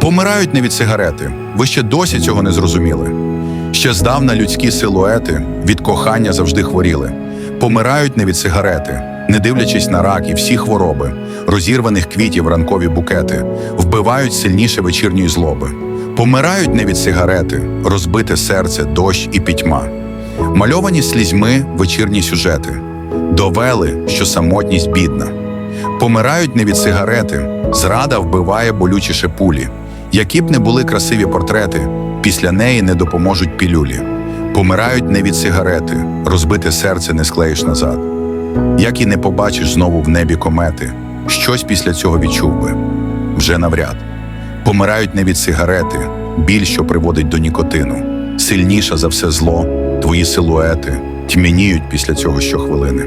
Помирають не від сигарети. Ви ще досі цього не зрозуміли. Ще здавна людські силуети від кохання завжди хворіли. Помирають не від сигарети, не дивлячись на рак і всі хвороби, розірваних квітів ранкові букети, вбивають сильніше вечірньої злоби. Помирають не від сигарети, розбите серце, дощ і пітьма, мальовані слізьми вечірні сюжети довели, що самотність бідна. Помирають не від сигарети, зрада вбиває болючіше пулі. Які б не були красиві портрети, після неї не допоможуть пілюлі. Помирають не від сигарети, розбите серце не склеїш назад. Як і не побачиш знову в небі комети, щось після цього відчув би вже навряд. Помирають не від сигарети, біль, що приводить до нікотину. Сильніша за все зло, твої силуети тьмяніють після цього щохвилини.